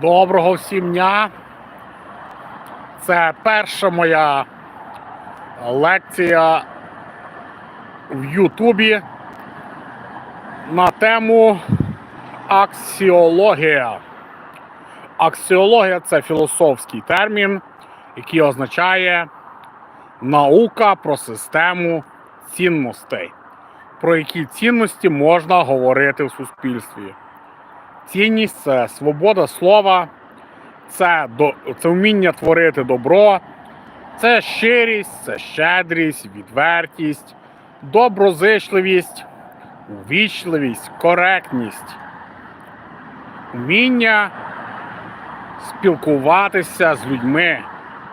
Доброго всім дня. Це перша моя лекція в Ютубі на тему аксіологія. Аксіологія це філософський термін, який означає наука про систему цінностей, про які цінності можна говорити в суспільстві. Цінність це свобода слова, це, до, це вміння творити добро, це щирість, це щедрість, відвертість, доброзичливість, увічливість, коректність, вміння спілкуватися з людьми,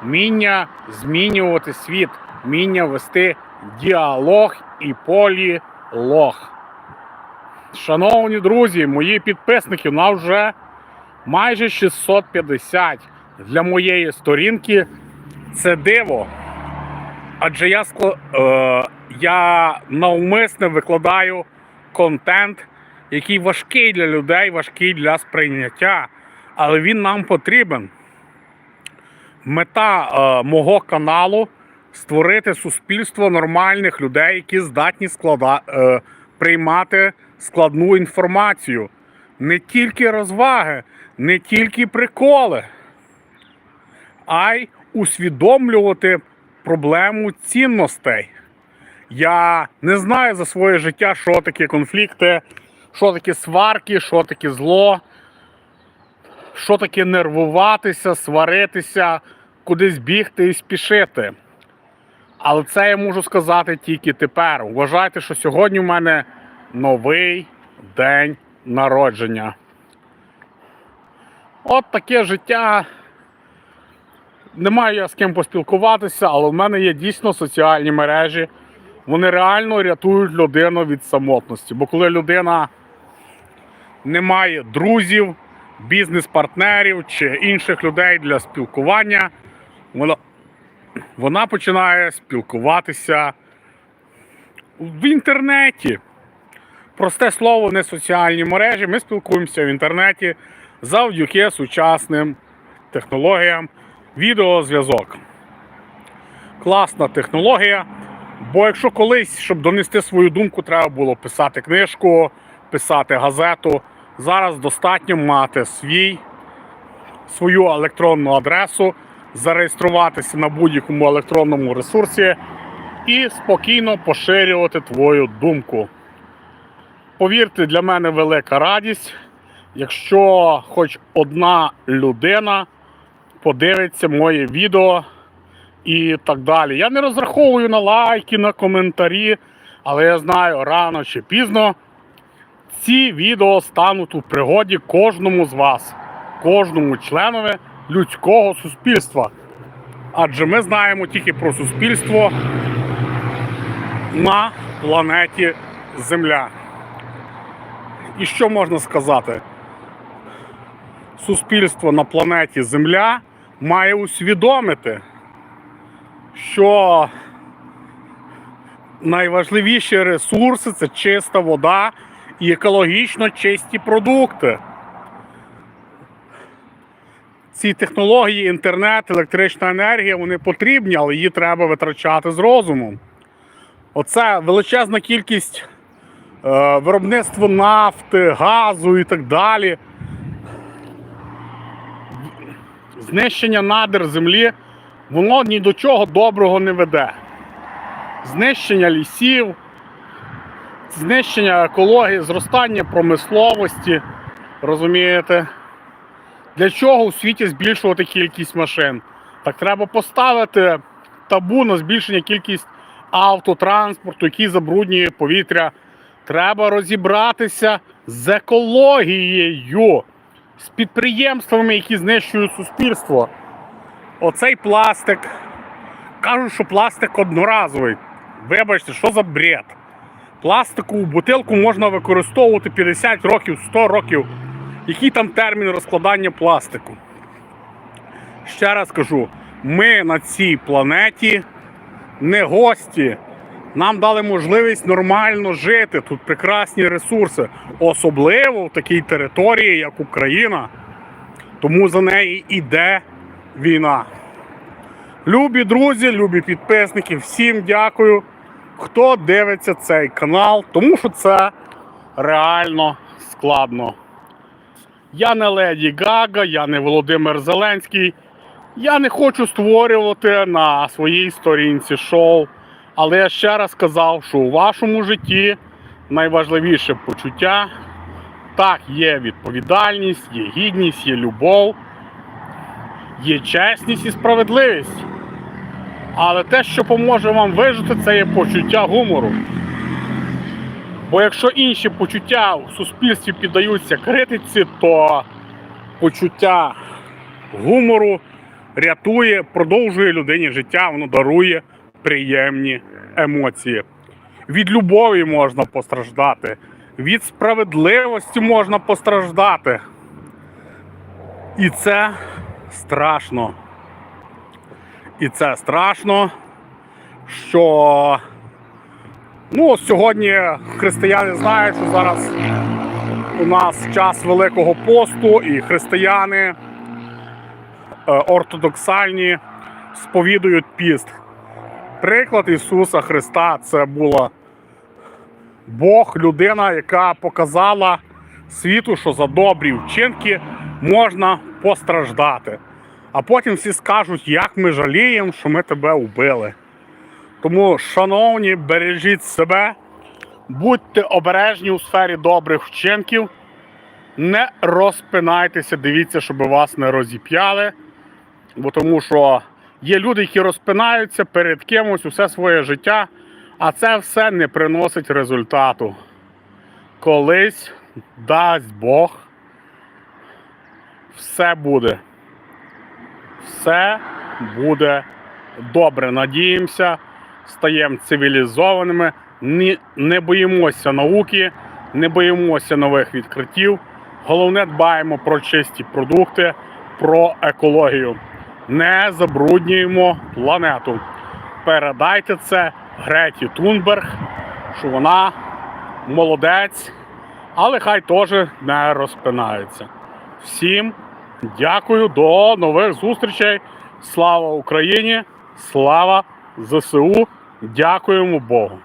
вміння змінювати світ, вміння вести діалог і полілог. Шановні друзі, мої підписники, у нас вже майже 650 для моєї сторінки. Це диво. Адже я е, я навмисне викладаю контент, який важкий для людей, важкий для сприйняття, але він нам потрібен. Мета е, мого каналу створити суспільство нормальних людей, які здатні склада... е, приймати складну інформацію. Не тільки розваги, не тільки приколи, а й усвідомлювати проблему цінностей. Я не знаю за своє життя, що таке конфлікти, що таке сварки, що таке зло, що таке нервуватися, сваритися, кудись бігти і спішити. Але це я можу сказати тільки тепер. Вважайте, що сьогодні в мене новий день народження. От таке життя. Немає я з ким поспілкуватися, але в мене є дійсно соціальні мережі. Вони реально рятують людину від самотності. Бо коли людина не має друзів, бізнес-партнерів чи інших людей для спілкування, вона, вона починає спілкуватися в інтернеті. Просте слово, не соціальні мережі. Ми спілкуємося в інтернеті завдяки сучасним технологіям відеозв'язок. Класна технологія. Бо якщо колись, щоб донести свою думку, треба було писати книжку, писати газету, зараз достатньо мати свій, свою електронну адресу, зареєструватися на будь-якому електронному ресурсі і спокійно поширювати твою думку. Повірте, для мене велика радість, якщо хоч одна людина подивиться моє відео і так далі. Я не розраховую на лайки, на коментарі, але я знаю, рано чи пізно ці відео стануть у пригоді кожному з вас, кожному членові людського суспільства. Адже ми знаємо тільки про суспільство на планеті Земля. І що можна сказати? Суспільство на планеті Земля має усвідомити, що найважливіші ресурси це чиста вода і екологічно чисті продукти. Ці технології, інтернет, електрична енергія, вони потрібні, але її треба витрачати з розумом. Оце величезна кількість е, виробництва нафти, газу і так далі. Знищення надр землі, воно ні до чого доброго не веде. Знищення лісів, знищення екології, зростання промисловості. Розумієте? Для чого у світі збільшувати кількість машин? Так треба поставити табу на збільшення кількість автотранспорту, який забруднює повітря. Треба розібратися з екологією, з підприємствами, які знищують суспільство. Оцей пластик. Кажуть, що пластик одноразовий. Вибачте, що за бред? Пластикову бутилку можна використовувати 50 років, 100 років. Який там термін розкладання пластику? Ще раз кажу: ми на цій планеті не гості. Нам дали можливість нормально жити. Тут прекрасні ресурси, особливо в такій території, як Україна. Тому за неї йде війна. Любі друзі, любі підписники, всім дякую, хто дивиться цей канал, тому що це реально складно. Я не Леді Гага, я не Володимир Зеленський. Я не хочу створювати на своїй сторінці шоу. Але я ще раз сказав, що у вашому житті найважливіше почуття. Так, є відповідальність, є гідність, є любов, є чесність і справедливість. Але те, що поможе вам вижити, це є почуття гумору. Бо якщо інші почуття у суспільстві піддаються критиці, то почуття гумору рятує, продовжує людині життя, воно дарує приємні емоції. Від любові можна постраждати, від справедливості можна постраждати. І це страшно. І це страшно, що ну, сьогодні християни знають, що зараз у нас час Великого посту, і християни е, ортодоксальні сповідують піст. Приклад Ісуса Христа це була Бог, людина, яка показала світу, що за добрі вчинки можна постраждати. А потім всі скажуть, як ми жаліємо, що ми тебе вбили. Тому, шановні, бережіть себе, будьте обережні у сфері добрих вчинків, не розпинайтеся, дивіться, щоб вас не розіп'яли. Бо тому що є люди, які розпинаються перед кимось усе своє життя, а це все не приносить результату. Колись дасть Бог, все буде. Все буде добре. Надіємося, стаємо цивілізованими, не, не боїмося науки, не боїмося нових відкриттів. Головне, дбаємо про чисті продукти, про екологію. Не забруднюємо планету. Передайте це Греті Тунберг, що вона молодець, але хай теж не розпинається. Всім дякую, до нових зустрічей. Слава Україні! Слава ЗСУ! Дякуємо Богу!